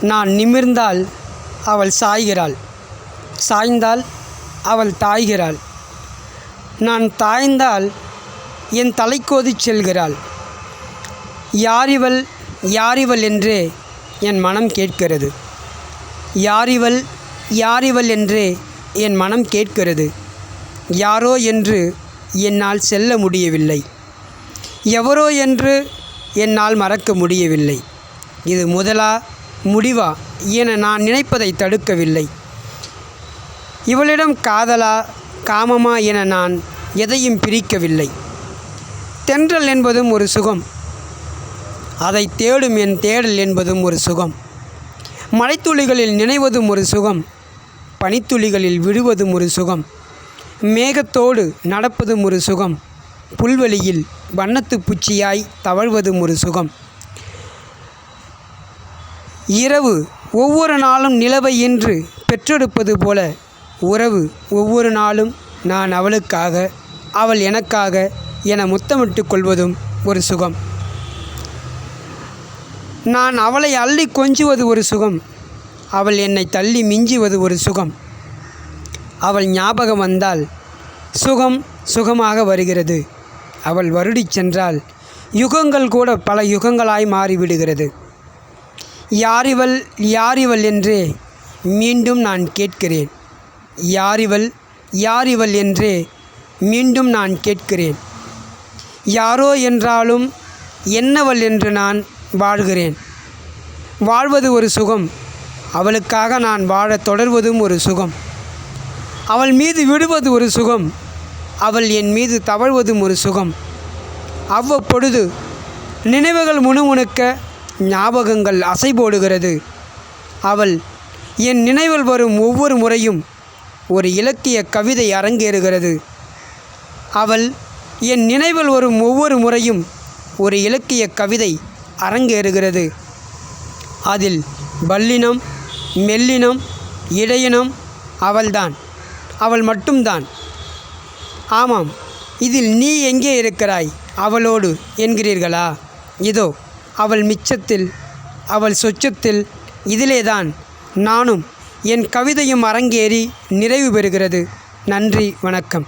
நான் நிமிர்ந்தால் அவள் சாய்கிறாள். சாய்ந்தால் அவள் தாய்கிறாள். நான் தாய்ந்தால் என் தலைக்கோதி செல்கிறாள். யாரிவள் யாரிவள் என்றே என் மனம் கேட்கிறது. யாரிவள் யாரிவள் என்றே என் மனம் கேட்கிறது. யாரோ என்று என்னால் செல்ல முடியவில்லை. எவரோ என்று என்னால் மறக்க முடியவில்லை. இது முதலா முடிவா என நான் நினைப்பதை தடுக்கவில்லை. இவளிடம் காதலா காமமா என நான் எதையும் பிரிக்கவில்லை. தென்றல் என்பதும் ஒரு சுகம். அதை தேடும் என் தேடல் என்பதும் ஒரு சுகம். மழைத்துளிகளில் நினைவதும் ஒரு சுகம். பனித்துளிகளில் விடுவதும் ஒரு சுகம். மேகத்தோடு நடப்பதும் ஒரு சுகம். புல்வெளியில் வண்ணத்து பூச்சியாய் தவழ்வதும் ஒரு சுகம். இரவு ஒவ்வொரு நாளும் நிலவை என்று பெற்றெடுப்பது போல உறவு ஒவ்வொரு நாளும் நான் அவளுக்காக அவள் எனக்காக என முத்தமிட்டு கொள்வதும் ஒரு சுகம். நான் அவளை அள்ளி கொஞ்சுவது ஒரு சுகம் அவள் என்னை தள்ளி மிஞ்சுவது ஒரு சுகம். அவள் ஞாபகம் வந்தால் சுகம் சுகமாக வருகிறது. அவள் வருடிச் சென்றால் யுகங்கள் கூட பல யுகங்களாய் மாறிவிடுகிறது. யாரிவள் யாரிவள் என்றே மீண்டும் நான் கேட்கிறேன். யாரிவள் யாரிவள் என்றே மீண்டும் நான் கேட்கிறேன். யாரோ என்றாலும் என்னவள் என்று நான் வாழ்கிறேன். வாழ்வது ஒரு சுகம். அவளுக்காக நான் வாழத் தொடர்வதும் ஒரு சுகம். அவள் மீது விடுவது ஒரு சுகம். அவள் என் மீது தவழ்வதும் ஒரு சுகம். அவ்வப்பொழுது நினைவுகள் முணுமுணுக்க ஞாபகங்கள் அசை போடுகிறது அவள் என் நினைவில் வரும் ஒவ்வொரு முறையும் ஒரு இலக்கிய கவிதை அரங்கேறுகிறது. அவள் என் நினைவில் வரும் ஒவ்வொரு முறையும் ஒரு இலக்கிய கவிதை அரங்கேறுகிறது. அதில் பல்லினம் மெல்லினம் இடையினம் அவள்தான். அவள் மட்டும்தான். ஆமாம் இதில் நீ எங்கே இருக்கிறாய்? அவளோடு என்கிறீர்களா? இதோ அவள் மிச்சத்தில் அவள் சொச்சத்தில் இதிலேதான் நானும் என் கவிதையும் அரங்கேறி நிறைவு பெறுகிறது. நன்றி வணக்கம்.